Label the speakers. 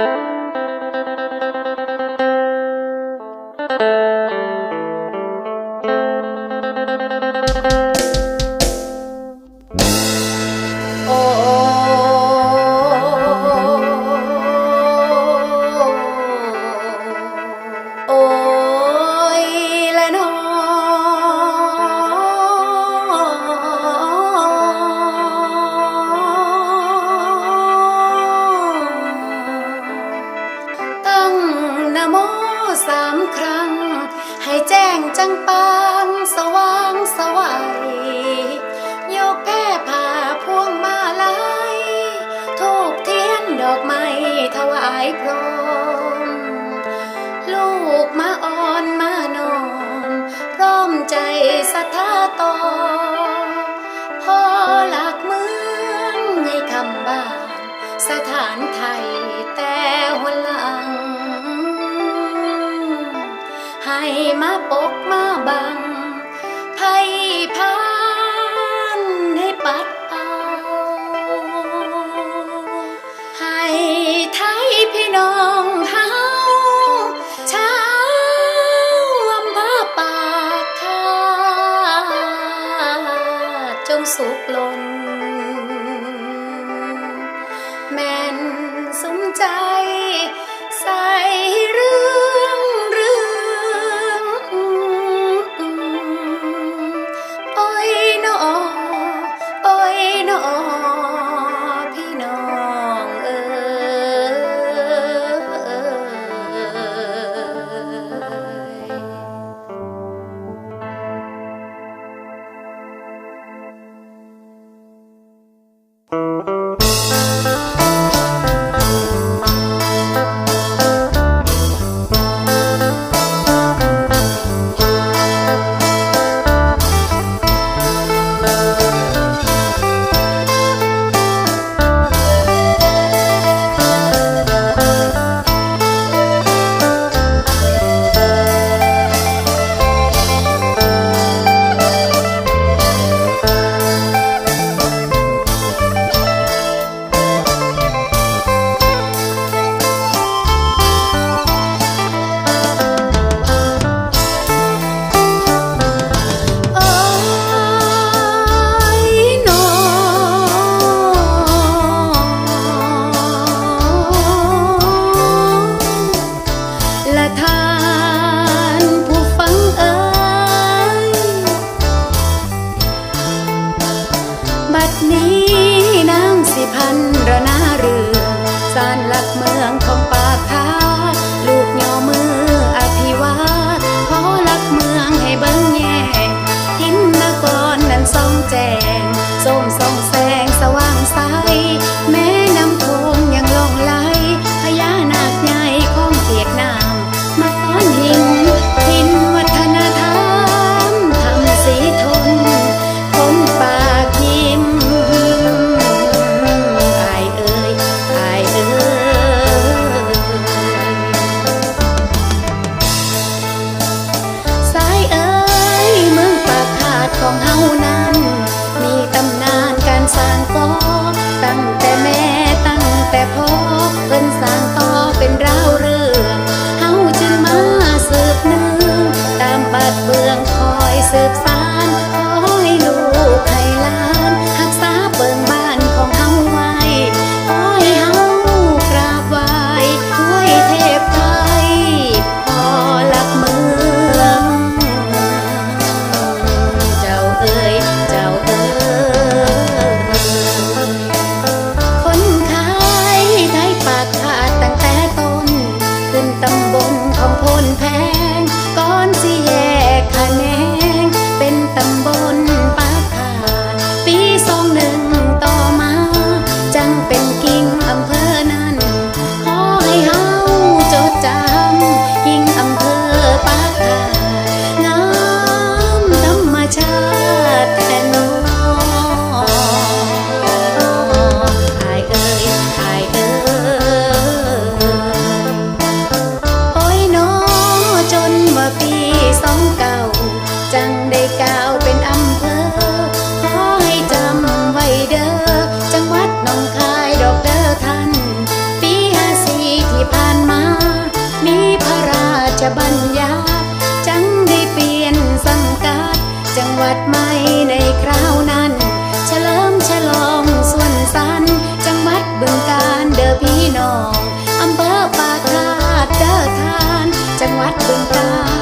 Speaker 1: Bye. องพ่อหลักเมืองในคำบ้านสถานไทยแต่หัวหลัง ให้มาปกมาบัง จงส้มส่งแสงสว่างใสแม่น้ำโขงยังล่องไหลพญานาคใหญ่ของเกียดนาม มาต้อนหินหินวัฒนธรรมทำสีทนคนปากยิ้มไอเอ่ยไอเอ่ยสายเอ่ยเมืองปากขาดของเฮานะ ฟ้า วัดใหม่ในคราวนั้น เฉลิมฉลองส่วนสัน จังหวัดบึงการเดอพี่น้อง อำเภอปากคาดเดอทาน จังหวัด
Speaker 2: บึงการ